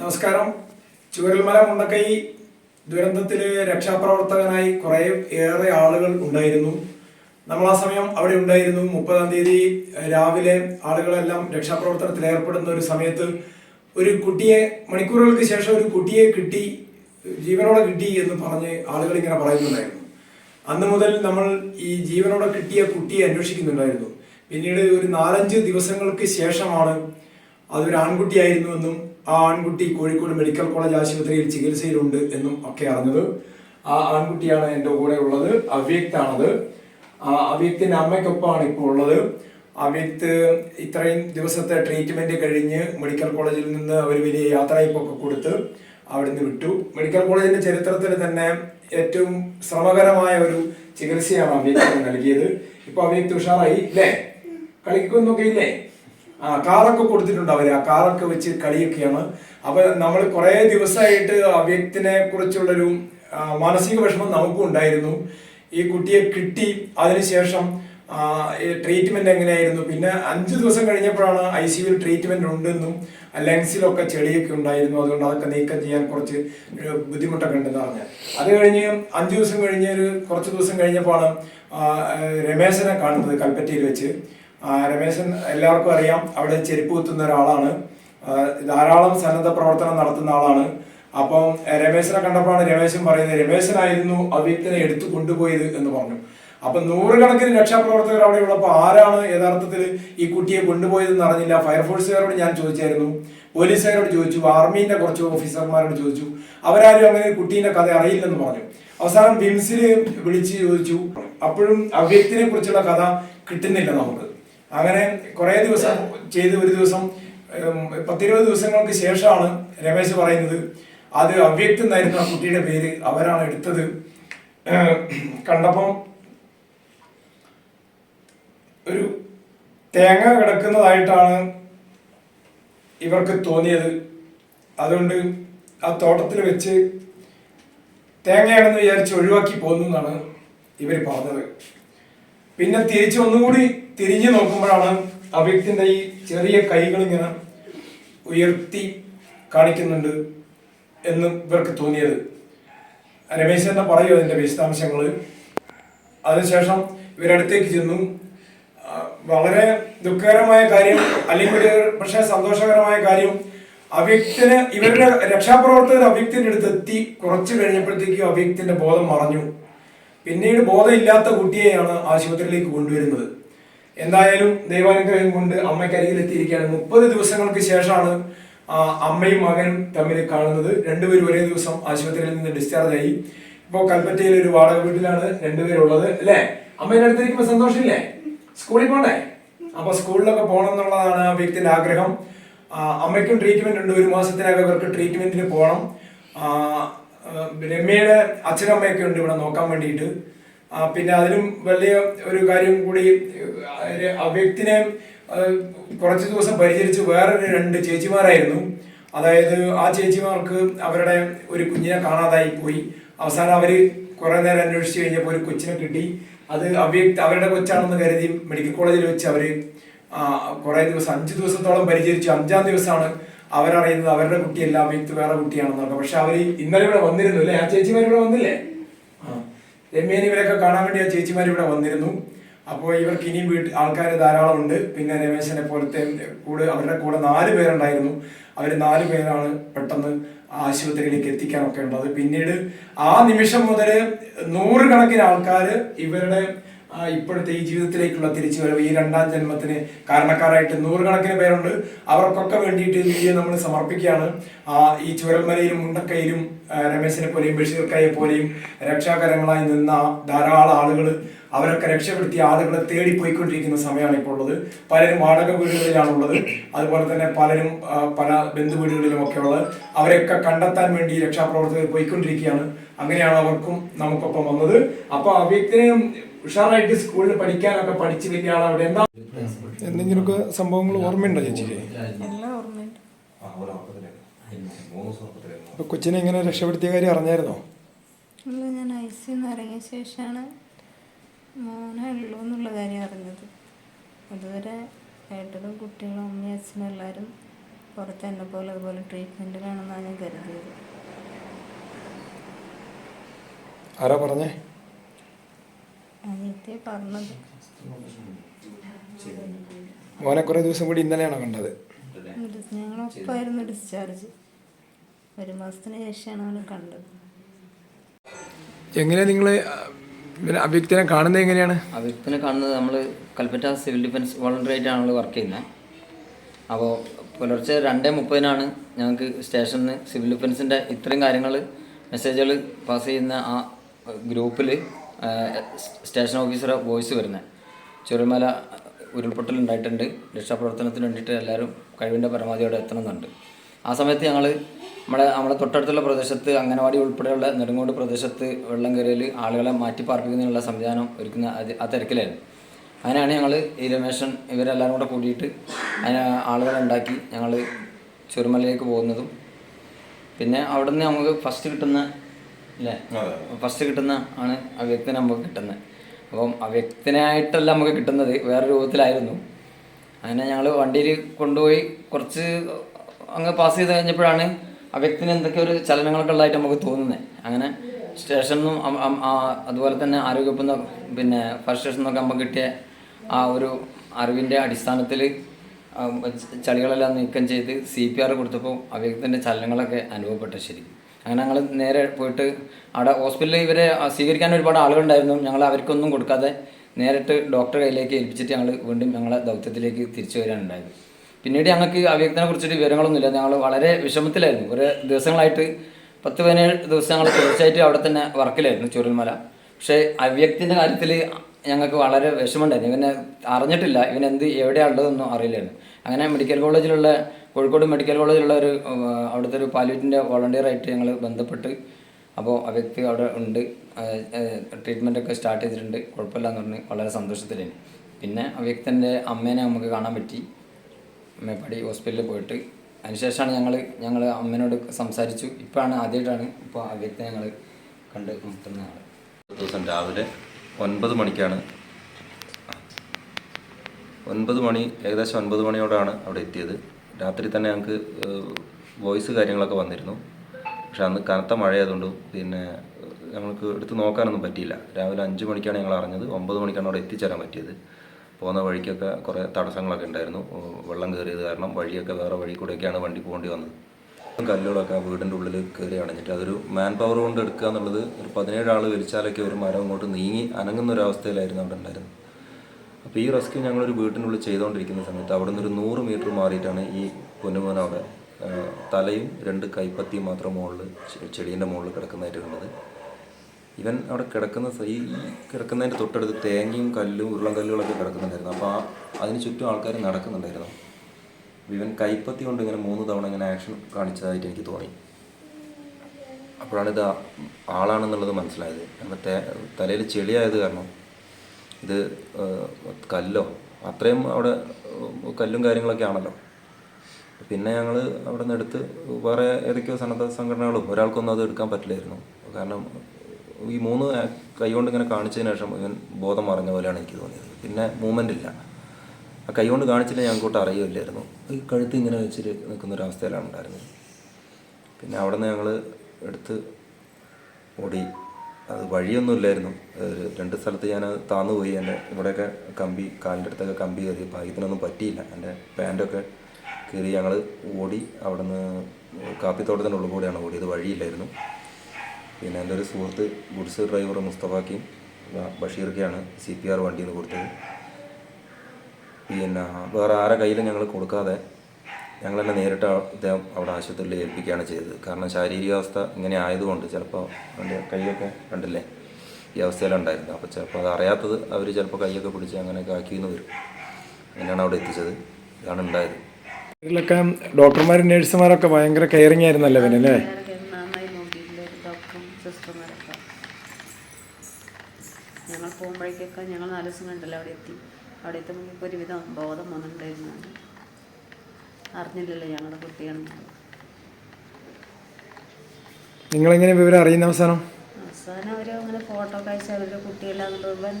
നമസ്കാരം. ചുവരൽമല മുണ്ടക്കൈ ദുരന്തത്തിൽ രക്ഷാപ്രവർത്തകനായി കുറെ ഏറെ ആളുകൾ ഉണ്ടായിരുന്നു. നമ്മൾ ആ സമയം അവിടെ ഉണ്ടായിരുന്നു. മുപ്പതാം തീയതി രാവിലെ ആളുകളെല്ലാം രക്ഷാപ്രവർത്തനത്തിൽ ഏർപ്പെടുന്ന ഒരു സമയത്ത് ഒരു കുട്ടിയെ മണിക്കൂറുകൾക്ക് ശേഷം ഒരു കുട്ടിയെ കിട്ടി ജീവനോടെ കിട്ടി എന്ന് പറഞ്ഞ് ആളുകൾ ഇങ്ങനെ പറയുന്നുണ്ടായിരുന്നു. അന്ന് മുതൽ നമ്മൾ ഈ ജീവനോടെ കിട്ടിയ കുട്ടിയെ അന്വേഷിക്കുന്നുണ്ടായിരുന്നു. പിന്നീട് ഒരു നാലഞ്ച് ദിവസങ്ങൾക്ക് ശേഷമാണ് അതൊരു ആൺകുട്ടിയായിരുന്നു എന്നും ആ ആൺകുട്ടി കോഴിക്കോട് മെഡിക്കൽ കോളേജ് ആശുപത്രിയിൽ ചികിത്സയിലുണ്ട് എന്നും ഒക്കെ അറിഞ്ഞത്. ആ ആൺകുട്ടിയാണ് എന്റെ കൂടെ ഉള്ളത്. അവ്യക്താണത്. ആ അവ്യക്തിന്റെ അമ്മയ്ക്കൊപ്പമാണ് ഇപ്പോൾ ഉള്ളത്. അവ്യക്ത് ഇത്രയും ദിവസത്തെ ട്രീറ്റ്മെന്റ് കഴിഞ്ഞ് മെഡിക്കൽ കോളേജിൽ നിന്ന് അവർ വലിയ യാത്രയപ്പൊക്കെ കൊടുത്ത് അവിടുന്ന് വിട്ടു. മെഡിക്കൽ കോളേജിന്റെ ചരിത്രത്തിൽ തന്നെ ഏറ്റവും ശ്രമകരമായ ഒരു ചികിത്സയാണ് അവ്യക്തിന് നൽകിയത്. ഇപ്പോൾ അവ്യക്തി ഉഷാറായി ഇല്ലേ? കളിക്കുന്നൊക്കെ ഇല്ലേ? ആ കാറൊക്കെ കൊടുത്തിട്ടുണ്ട് അവർ. ആ കാറൊക്കെ വെച്ച് കളിയൊക്കെയാണ്. അപ്പൊ നമ്മൾ കുറെ ദിവസമായിട്ട് ആ വ്യക്തിനെ കുറിച്ചുള്ളൊരു മാനസിക വിഷമം നമുക്കും ഉണ്ടായിരുന്നു. ഈ കുട്ടിയെ കിട്ടി അതിനുശേഷം ട്രീറ്റ്മെന്റ് എങ്ങനെയായിരുന്നു? പിന്നെ അഞ്ചു ദിവസം കഴിഞ്ഞപ്പോഴാണ് ഐ സി യുവിൽ ട്രീറ്റ്മെന്റ് ഉണ്ടെന്നും ലങ്സിലൊക്കെ ചെളിയൊക്കെ ഉണ്ടായിരുന്നു. അതുകൊണ്ട് അതൊക്കെ നീക്കം ചെയ്യാൻ കുറച്ച് ബുദ്ധിമുട്ടൊക്കെ ഉണ്ടെന്ന് പറഞ്ഞു. അത് കഴിഞ്ഞ് അഞ്ചു ദിവസം കഴിഞ്ഞ് ഒരു കുറച്ച് ദിവസം കഴിഞ്ഞപ്പോഴാണ് രമേശനെ കാണുന്നത് കൽപ്പറ്റയിൽ വെച്ച്. രമേശൻ എല്ലാവർക്കും അറിയാം. അവിടെ ചെരുപ്പ് കുത്തുന്ന ഒരാളാണ്. ധാരാളം സന്നദ്ധ പ്രവർത്തനം നടത്തുന്ന ആളാണ്. അപ്പം രമേശനെ കണ്ടപ്പോഴാണ് രമേശൻ പറയുന്നത് രമേശനായിരുന്നു അവ്യക്തനെ എടുത്തു കൊണ്ടുപോയത് എന്ന് പറഞ്ഞു. അപ്പൊ നൂറുകണക്കിന് രക്ഷാപ്രവർത്തകർ അവിടെ ഉള്ളപ്പോൾ ആരാണ് യഥാർത്ഥത്തിൽ ഈ കുട്ടിയെ കൊണ്ടുപോയതെന്ന് അറിഞ്ഞില്ല. ഫയർഫോഴ്സുകാരോട് ഞാൻ ചോദിച്ചായിരുന്നു. പോലീസുകാരോട് ചോദിച്ചു. ആർമീന്റെ കുറച്ച് ഓഫീസർമാരോട് ചോദിച്ചു. അവരാരും അങ്ങനെ കുട്ടീന്റെ കഥ അറിയില്ലെന്ന് പറഞ്ഞു. അവസാനം വിംസിൽ വിളിച്ച് ചോദിച്ചു. അപ്പോഴും അവ്യക്തിനെ കുറിച്ചുള്ള കഥ കിട്ടുന്നില്ല നമുക്ക്. അങ്ങനെ കുറെ ദിവസം ചെയ്ത് ഒരു ദിവസം പത്തിരുപത് ദിവസങ്ങൾക്ക് ശേഷമാണ് രമേശ് പറയുന്നത് അത് അവ്യക്തം എന്നായിരുന്നു ആ കുട്ടിയുടെ പേര് അവരാണ് എടുത്തത്. കണ്ടപ്പം ഒരു തേങ്ങ കിടക്കുന്നതായിട്ടാണ് ഇവർക്ക് തോന്നിയത്. അതുകൊണ്ട് ആ തോട്ടത്തിൽ വെച്ച് തേങ്ങയാണെന്ന് വിചാരിച്ച് ഒഴിവാക്കി പോന്നു എന്നാണ് ഇവർ പറഞ്ഞത്. പിന്നെ തിരിച്ച് ഒന്നുകൂടി തിരിഞ്ഞു നോക്കുമ്പോഴാണ് അവ്യക്തിന്റെ ഈ ചെറിയ കൈകൾ ഇങ്ങനെ ഉയർത്തി കാണിക്കുന്നുണ്ട് എന്ന് ഇവർക്ക് തോന്നിയത്. രമേശ് തന്നെ പറയൂ അതിന്റെ വിശദാംശങ്ങൾ അതിനുശേഷം ഇവരടുത്തേക്ക് ചെന്നു. വളരെ ദുഃഖകരമായ കാര്യം അല്ലെങ്കിൽ പക്ഷേ സന്തോഷകരമായ കാര്യം അവ്യക്തിന് ഇവരുടെ രക്ഷാപ്രവർത്തകർ അവ്യക്തിന്റെ അടുത്ത് എത്തി കുറച്ച് കഴിഞ്ഞപ്പോഴത്തേക്കും അവ്യക്തിന്റെ ബോധം മറഞ്ഞു. പിന്നീട് ബോധമില്ലാത്ത കുട്ടിയെയാണ് ആശുപത്രിയിലേക്ക് കൊണ്ടുവരുന്നത്. എന്തായാലും ദൈവാനുഗ്രഹം കൊണ്ട് അമ്മയ്ക്ക് അരികിൽ എത്തിയിരിക്കുകയാണ് മുപ്പത് ദിവസങ്ങൾക്ക് ശേഷമാണ് അമ്മയും മകനും തമ്മിൽ കാണുന്നത്. രണ്ടുപേരും ഒരേ ദിവസം ആശുപത്രിയിൽ നിന്ന് ഡിസ്ചാർജ് ആയി. ഇപ്പോൾ കൽപ്പറ്റയിൽ ഒരു വാടക വീട്ടിലാണ് രണ്ടുപേരുള്ളത് അല്ലേ? അമ്മേന്റെ അടുത്തിരിക്കുമ്പോൾ സന്തോഷമില്ലേ? സ്കൂളിൽ പോണ്ടേ? അപ്പോൾ സ്കൂളിലൊക്കെ പോകണം എന്നുള്ളതാണ് ആ വ്യക്തിന്റെ ആഗ്രഹം. അമ്മയ്ക്കും ട്രീറ്റ്മെന്റ് ഉണ്ട്. ഒരു മാസത്തിനകം ഇവർക്ക് ട്രീറ്റ്മെന്റിന് പോകണം രമ്യയുടെ അച്ഛനമ്മയൊക്കെ ഉണ്ട് ഇവിടെ നോക്കാൻ വേണ്ടിയിട്ട്. പിന്നെ അതിലും വലിയ ഒരു കാര്യം കൂടി ആ, വ്യക്തിനെ കുറച്ച് ദിവസം പരിചരിച്ച് വേറൊരു രണ്ട് ചേച്ചിമാരായിരുന്നു. അതായത് ആ ചേച്ചിമാർക്ക് അവരുടെ ഒരു കുഞ്ഞിനെ കാണാതായി പോയി. അവസാനം അവർ കുറേ നേരം അന്വേഷിച്ച് കഴിഞ്ഞപ്പോൾ ഒരു കൊച്ചിനെ കിട്ടി. അത് അവ്യക്തി അവരുടെ കൊച്ചാണെന്ന് കരുതി മെഡിക്കൽ കോളേജിൽ വെച്ച് അവർ കുറേ ദിവസം അഞ്ച് ദിവസത്തോളം പരിചരിച്ചു. അഞ്ചാം ദിവസമാണ് അവരറിയുന്നത് അവരുടെ കുട്ടിയല്ല അവ്യക്തി വേറെ കുട്ടിയാണെന്നൊക്കെ. പക്ഷെ അവർ ഇന്നലെ ഇവിടെ വന്നിരുന്നു അല്ലേ? ആ ചേച്ചിമാർ ഇവിടെ വന്നില്ലേ? രമ്യേനെ ഇവരൊക്കെ കാണാൻ വേണ്ടി ആ ചേച്ചിമാർ ഇവിടെ വന്നിരുന്നു. അപ്പോൾ ഇവർക്ക് ഇനിയും വീട്ടിൽ ആൾക്കാർ ധാരാളം ഉണ്ട് പിന്നെ രമേശനെ പോലത്തെ കൂടെ അവരുടെ കൂടെ നാല് പേരുണ്ടായിരുന്നു. അവർ നാല് പേരാണ് പെട്ടെന്ന് ആശുപത്രിയിലേക്ക് എത്തിക്കാനൊക്കെ ഉണ്ടത് പിന്നീട് ആ നിമിഷം മുതൽ നൂറുകണക്കിന് ആൾക്കാർ ഇവരുടെ ഇപ്പോഴത്തെ ഈ ജീവിതത്തിലേക്കുള്ള തിരിച്ചു തിരിച്ചുവരവ് ഈ രണ്ടാം ജന്മത്തിന് കാരണക്കാരായിട്ട് നൂറുകണക്കിന് പേരുണ്ട്. അവർക്കൊക്കെ വേണ്ടിയിട്ട് വീഡിയോ നമ്മൾ സമർപ്പിക്കുകയാണ്. ഈ ചുരൽമലയിലും മുണ്ടക്കയിലും രമേശിനെ പോലെയും ബഷീർക്കയെ പോലെയും രക്ഷാകരങ്ങളായി നിന്ന ധാരാളം ആളുകൾ അവരൊക്കെ രക്ഷപ്പെടുത്തിയ ആളുകളെ തേടി പോയിക്കൊണ്ടിരിക്കുന്ന സമയമാണ് ഇപ്പോൾ ഉള്ളത്. പലരും വാടക വീടുകളിലാണുള്ളത്. അതുപോലെ തന്നെ പലരും പല ബന്ധു വീടുകളിലും ഒക്കെ ഉള്ളത്. അവരെയൊക്കെ കണ്ടെത്താൻ വേണ്ടി രക്ഷാപ്രവർത്തകർ പോയിക്കൊണ്ടിരിക്കുകയാണ്. അങ്ങനെയാണ് അവർക്കും നമുക്കൊപ്പം വന്നത്. അപ്പൊ ആ ഉഷാറായിട്ട് സ്കൂളിൽ പഠിക്കാനൊക്കെ പഠിച്ച് വലിയ ആൾ അവിടെ എന്താ എന്തെങ്കിലുമൊക്കെ സംഭവങ്ങൾ ഓർമ്മയുണ്ടോ ചേച്ചി? എല്ലാം ഓർമ്മയുണ്ട്. അപ്പൊ കൊച്ചിനെ ഇങ്ങനെ രക്ഷപ്പെടുത്തിയ കാര്യം അറിഞ്ഞായിരുന്നോ? അല്ല ഞാൻ ഐ സി ഇറങ്ങിയ ശേഷമാണ് മോനെ ഉള്ളൂ എന്നുള്ള കാര്യം അറിഞ്ഞത്. അതുവരെ ഏട്ടനും കുട്ടികളും അമ്മയും അച്ഛനും എല്ലാവരും പുറത്ത് എന്നെ പോലെ അതുപോലെ ട്രീറ്റ്മെന്റിലാണെന്നാണ് ഞാൻ കരുതിയത്. ആരാ പറഞ്ഞേ? പറഞ്ഞത് മോനെ കുറേ ദിവസം കൂടി ഇന്നലെയാണോ കണ്ടത്? ഞങ്ങളൊപ്പമായിരുന്നു ഡിസ്ചാർജ് ഒരു മാസത്തിന് ശേഷമാണ് അവനെ കണ്ടത്. എങ്ങനെയാ നിങ്ങൾ അഭ്യക്തനെ അവ്യക്തിനെ കാണുന്നത് എങ്ങനെയാണ്? അഭ്യക്തനെ കാണുന്നത് നമ്മൾ കൽപ്പറ്റ സിവിൽ ഡിഫൻസ് വോളണ്ടറി ആയിട്ടാണല്ലോ വർക്ക് ചെയ്യുന്നത്. അപ്പോൾ പുലർച്ചെ രണ്ടേ മുപ്പതിനാണ് ഞങ്ങൾക്ക് സ്റ്റേഷനിൽ നിന്ന് സിവിൽ ഡിഫൻസിന്റെ ഇത്രയും കാര്യങ്ങൾ മെസ്സേജുകൾ പാസ് ചെയ്യുന്ന ആ ഗ്രൂപ്പിൽ സ്റ്റേഷൻ ഓഫീസറെ വോയിസ് വരുന്നത് ചുരമല ഉരുൾപൊട്ടൽ ഉണ്ടായിട്ടുണ്ട് രക്ഷാപ്രവർത്തനത്തിന് വേണ്ടിയിട്ട് എല്ലാവരും കഴിവിന്റെ പരമാവധിയോടെ എത്തണമെന്നുണ്ട്. ആ സമയത്ത് ഞങ്ങൾ നമ്മുടെ നമ്മുടെ തൊട്ടടുത്തുള്ള പ്രദേശത്ത് അങ്ങനവാടി ഉൾപ്പെടെയുള്ള നെടുങ്ങോട് പ്രദേശത്ത് വെള്ളം കയറിയൽ ആളുകളെ മാറ്റി പാർപ്പിക്കുന്നതിനുള്ള സംവിധാനം ഒരുക്കുന്ന ആ തിരക്കിലായിരുന്നു. അങ്ങനെയാണ് ഞങ്ങൾ ഈ രമേശൻ ഇവരെല്ലാവരും കൂടെ കൂടിയിട്ട് അതിന് ആളുകളെ ഉണ്ടാക്കി ഞങ്ങൾ ചുരുമലയിലേക്ക് പോകുന്നതും. പിന്നെ അവിടെ നിന്ന് നമുക്ക് ഫസ്റ്റ് കിട്ടുന്ന അല്ലേ? ഫസ്റ്റ് കിട്ടുന്ന ആണ് അവ്യക്തനെ നമുക്ക് കിട്ടുന്നത്. അപ്പം അവ്യക്തനായിട്ടല്ല വ്യക്തിനായിട്ടല്ല നമുക്ക് കിട്ടുന്നത് വേറെ രൂപത്തിലായിരുന്നു. അങ്ങനെ ഞങ്ങൾ വണ്ടിയിൽ കൊണ്ടുപോയി കുറച്ച് അങ്ങ് പാസ് ചെയ്ത് കഴിഞ്ഞപ്പോഴാണ് അവ്യക്തിന് എന്തൊക്കെ ഒരു ചലനങ്ങളൊക്കെ ഉള്ളതായിട്ട് നമുക്ക് തോന്നുന്നത് അങ്ങനെ സ്റ്റേഷനിൽ നിന്നും അതുപോലെ തന്നെ ആരോഗ്യത്തിൽ നിന്ന് പിന്നെ ഫസ്റ്റ് സ്റ്റേഷനിൽ നിന്നൊക്കെ നമുക്ക് കിട്ടിയ ആ ഒരു അറിവിന്റെ അടിസ്ഥാനത്തിൽ ചളികളെല്ലാം നീക്കം ചെയ്ത് സി പി ആർ കൊടുത്തപ്പോൾ അവ്യക്തിന്റെ വ്യക്തിന്റെ ചലനങ്ങളൊക്കെ അനുഭവപ്പെട്ട ശരിക്കും. അങ്ങനെ ഞങ്ങൾ നേരെ പോയിട്ട് അവിടെ ഹോസ്പിറ്റലിൽ ഇവരെ സ്വീകരിക്കാൻ ഒരുപാട് ആളുകളുണ്ടായിരുന്നു. ഞങ്ങൾ അവർക്കൊന്നും കൊടുക്കാതെ നേരിട്ട് ഡോക്ടറെ കയ്യിലേക്ക് ഏൽപ്പിച്ചിട്ട് ഞങ്ങൾ വീണ്ടും ഞങ്ങളെ ദൗത്യത്തിലേക്ക് തിരിച്ചു വരാനുണ്ടായത്. പിന്നീട് ഞങ്ങൾക്ക് ആ വ്യക്തിനെ കുറിച്ചിട്ട് വിവരങ്ങളൊന്നുമില്ല. ഞങ്ങൾ വളരെ വിഷമത്തിലായിരുന്നു. കുറേ ദിവസങ്ങളായിട്ട് പത്ത് പതിനേഴ് ദിവസം ഞങ്ങൾ തുടർച്ചയായിട്ട് അവിടെ തന്നെ വർക്കിലായിരുന്നു ചുരുൾമല പക്ഷേ അവ്യക്തിന്റെ കാര്യത്തിൽ ഞങ്ങൾക്ക് വളരെ വിഷമമുണ്ടായിരുന്നു. ഇവനെ അറിഞ്ഞിട്ടില്ല. ഇവൻ എന്ത് എവിടെയാണ് ഉള്ളതെന്നൊന്നും അറിയില്ലായിരുന്നു. അങ്ങനെ മെഡിക്കൽ കോളേജിലുള്ള കോഴിക്കോട് മെഡിക്കൽ കോളേജിലുള്ള ഒരു അവിടുത്തെ ഒരു വോളണ്ടിയർ വോളണ്ടിയറായിട്ട് ഞങ്ങൾ ബന്ധപ്പെട്ട് അപ്പോൾ ആ വ്യക്തി അവിടെ ഉണ്ട്. ട്രീറ്റ്മെന്റ് ഒക്കെ സ്റ്റാർട്ട് ചെയ്തിട്ടുണ്ട്. കുഴപ്പമില്ല എന്ന് പറഞ്ഞ് വളരെ സന്തോഷത്തിലായിരുന്നു പിന്നെ ആ വ്യക്തിന്റെ അമ്മേനെ നമുക്ക് കാണാൻ പറ്റി. മേപ്പാടി ഹോസ്പിറ്റലിൽ പോയിട്ട്. അതിനുശേഷമാണ് ഞങ്ങൾ ഞങ്ങൾ അമ്മേനോട് സംസാരിച്ചു. ഇപ്പോഴാണ് ആദ്യമായിട്ടാണ് ഇപ്പോൾ ആ വ്യക്തി ഞങ്ങൾ കണ്ട് മുട്ടുന്ന ആൾ ദിവസം രാവിലെ ഒൻപത് മണിക്കാണ്. ഒൻപത് മണി ഏകദേശം ഒൻപത് മണിയോടാണ് അവിടെ എത്തിയത്. രാത്രി തന്നെ ഞങ്ങൾക്ക് വോയിസ് കാര്യങ്ങളൊക്കെ വന്നിരുന്നു. പക്ഷെ അന്ന് കനത്ത മഴയായതുകൊണ്ട് പിന്നെ ഞങ്ങൾക്ക് എടുത്ത് നോക്കാനൊന്നും പറ്റിയില്ല. രാവിലെ അഞ്ച് മണിക്കാണ് ഞങ്ങൾ അറിഞ്ഞത്. ഒമ്പത് മണിക്കാണ് അവിടെ എത്തിച്ചേരാൻ പറ്റിയത്. പോകുന്ന വഴിക്കൊക്കെ കുറേ തടസ്സങ്ങളൊക്കെ ഉണ്ടായിരുന്നു. വെള്ളം കയറിയത് കാരണം വഴിയൊക്കെ വേറെ വഴി കൂടെയൊക്കെയാണ് വണ്ടി പോകേണ്ടി വന്നത്. കല്ലുകളൊക്കെ ആ വീടിന്റെ ഉള്ളിൽ കയറി അണഞ്ഞിട്ട് അതൊരു മാൻ പവർ കൊണ്ട് എടുക്കുക എന്നുള്ളത് ഒരു പതിനേഴ് ആൾ വലിച്ചാലൊക്കെ ഒരു മരം അങ്ങോട്ട് നീങ്ങി അനങ്ങുന്ന ഒരു അവസ്ഥയിലായിരുന്നു അവിടെ ഉണ്ടായിരുന്നത്. അപ്പോൾ ഈ റെസ്ക്യൂ ഞങ്ങളൊരു വീട്ടിനുള്ളിൽ ചെയ്തുകൊണ്ടിരിക്കുന്ന സമയത്ത് അവിടെ നിന്ന് ഒരു നൂറ് മീറ്റർ മാറിയിട്ടാണ് ഈ പൊന്നുമോൻ അവിടെ തലയും രണ്ട് കൈപ്പത്തിയും മാത്രം മുകളിൽ ചെടീന്റെ മുകളിൽ കിടക്കുന്നതായിട്ട് കണ്ടത് ഇവൻ അവിടെ കിടക്കുന്ന ഈ കിടക്കുന്നതിന്റെ തൊട്ടടുത്ത് തേങ്ങയും കല്ലും ഉരുളം കല്ലുകളൊക്കെ കിടക്കുന്നുണ്ടായിരുന്നു. അപ്പോൾ ആ അതിന് ചുറ്റും ആൾക്കാർ നടക്കുന്നുണ്ടായിരുന്നു. ഇവൻ കൈപ്പത്തി കൊണ്ട് ഇങ്ങനെ മൂന്ന് തവണ ഇങ്ങനെ ആക്ഷൻ കാണിച്ചതായിട്ട് എനിക്ക് തോന്നി. അപ്പോഴാണ് ഇത് ആളാണെന്നുള്ളത് മനസ്സിലായത്. കാരണം തലയിൽ ചെളിയായത് കാരണം ഇത് കല്ലോ. അത്രയും അവിടെ കല്ലും കാര്യങ്ങളൊക്കെ ആണല്ലോ. പിന്നെ ഞങ്ങൾ അവിടെ നിന്ന് എടുത്ത് വേറെ ഏതൊക്കെയോ സന്നദ്ധ സംഘടനകളും ഒരാൾക്കൊന്നും അത് എടുക്കാൻ പറ്റില്ലായിരുന്നു. കാരണം ഈ മൂന്ന് കൈകൊണ്ട് ഇങ്ങനെ കാണിച്ചതിന് ശേഷം ഇവൻ ബോധം മറഞ്ഞ പോലെയാണ് എനിക്ക് തോന്നിയത്. പിന്നെ മൂവ്മെന്റ് ഇല്ല. ആ കൈ കൊണ്ട് കാണിച്ചില്ല ഞങ്ങൾക്കോട്ട് അറിയില്ലായിരുന്നു ഈ കഴുത്ത് ഇങ്ങനെ വെച്ചിട്ട് നിൽക്കുന്ന ഒരു അവസ്ഥയിലാണ് ഉണ്ടായിരുന്നത്. പിന്നെ അവിടെ നിന്ന് ഞങ്ങൾ എടുത്ത് ഓടി. അത് വഴിയൊന്നും ഇല്ലായിരുന്നു രണ്ട് സ്ഥലത്ത് ഞാൻ താന്നു പോയി. എന്റെ ഇവിടെയൊക്കെ കമ്പി കാലിന്റെ അടുത്തൊക്കെ കമ്പി കയറി. ഭാഗ്യത്തിനൊന്നും പറ്റിയില്ല. എന്റെ പാന്റൊക്കെ കയറി ഞങ്ങൾ ഓടി അവിടെ നിന്ന് കാപ്പിത്തോട്ടത്തിന്റെ ഉള്ളിൽ കൂടെയാണ് ഓടിയത്. വഴിയില്ലായിരുന്നു. പിന്നെ എന്റെ ഒരു സുഹൃത്ത് ഗുഡ്സ് ഡ്രൈവർ മുസ്തഫാക്കിയും ബഷീർക്കെയാണ് സി പി ആർ വണ്ടിയിൽ നിന്ന് കൊടുത്തത്. പിന്നെ വേറെ ആരെ കയ്യിലും ഞങ്ങൾ കൊടുക്കാതെ ഞങ്ങൾ തന്നെ നേരിട്ട് അദ്ദേഹം ഇദ്ദേഹം അവിടെ ആശുപത്രിയിൽ ഏൽപ്പിക്കുകയാണ് ചെയ്തത്. കാരണം ശാരീരികാവസ്ഥ ഇങ്ങനെ ആയതുകൊണ്ട് ചിലപ്പോൾ അവന്റെ കൈയൊക്കെ കണ്ടില്ലേ? ഈ അവസ്ഥയിലുണ്ടായിരുന്നു. അപ്പോൾ ചിലപ്പോൾ അത് അറിയാത്തത് അവർ ചിലപ്പോൾ കൈയൊക്കെ പിടിച്ച് അങ്ങനെയൊക്കെ ആക്കിയെന്ന് വരും. അങ്ങനെയാണ് അവിടെ എത്തിച്ചത്. ഇതാണ് ഉണ്ടായത്. ഇതിലൊക്കെ ഡോക്ടർമാരും നേഴ്സുമാരൊക്കെ ഭയങ്കര കെയറിങ് ആയിരുന്നല്ലേ അവനല്ലേ ഞങ്ങൾ പോകുമ്പോഴേക്കൊക്കെ ഞങ്ങൾ നാല് ദിവസം കണ്ടല്ലോ അവിടെ എത്തി. അവിടെ എത്തുമ്പോൾ ഒരുവിധം ബോധം വന്നിട്ടുണ്ടായിരുന്നു. അറിഞ്ഞില്ലല്ലോ ഞങ്ങളുടെ കുട്ടിയാണ്. നിങ്ങൾ എങ്ങനെ വിവരം അറിയുന്ന അവസാനം? അവസാനം അവർ അങ്ങനെ ഫോട്ടോ കാഴ്ച അവരുടെ കുട്ടിയെല്ലാം ഇവൻ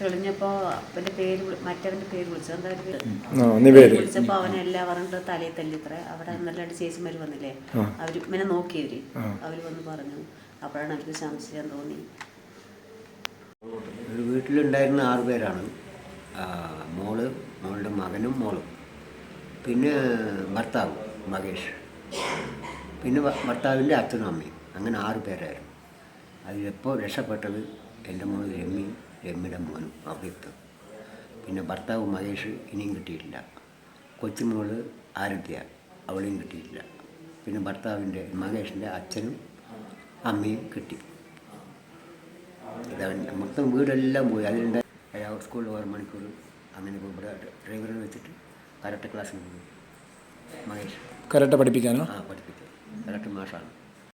തെളിഞ്ഞപ്പോൾ അവന്റെ പേര് മറ്റവന്റെ പേര് വിളിച്ചു. എന്താ വിളിച്ചപ്പോൾ അവനെല്ലാം പറഞ്ഞിട്ട് തലയിൽ തല്ലിത്ര അവിടെ നല്ലതായിട്ട് രണ്ട് ചേച്ചിമാർ വന്നില്ലേ അവർ ഇങ്ങനെ നോക്കിയവര് അവർ വന്ന് പറഞ്ഞു. അപ്പോഴാണ് അവർക്ക് സംശയം തോന്നി. ഒരു വീട്ടിലുണ്ടായിരുന്ന ആറുപേരാണ് മോൾ മോളുടെ മകനും മോളും. പിന്നെ ഭർത്താവ് മഹേഷ് പിന്നെ ഭർത്താവിന്റെ അച്ഛനും അമ്മയും. അങ്ങനെ ആറ് പേരായിരുന്നു. അതിലെപ്പോൾ രക്ഷപ്പെട്ടത് എന്റെ മോൻ രമ്മി രമ്മിയുടെ മോനും അഭിയുക്തം പിന്നെ ഭർത്താവ് മഹേഷ് ഇനിയും കിട്ടിയിട്ടില്ല. കൊച്ചുമോൾ ആരത്യ അവളെയും കിട്ടിയിട്ടില്ല. പിന്നെ ഭർത്താവിന്റെ മഹേഷിന്റെ അച്ഛനും അമ്മയും കിട്ടി. ഇതാണ് മൊത്തം വീടെല്ലാം പോയി. അതിലുണ്ട് സ്കൂളിൽ ഓരോ മണിക്കൂർ അങ്ങനെ പോയി ഇവിടെ വെച്ചിട്ട് കരാട്ടെ ക്ലാസ്സിന് പോയി മഹേഷ്. കരട്ട് പഠിപ്പിക്കാനോ? ആ പഠിപ്പിക്കും. കരാട്ടെ മാഷാണ്.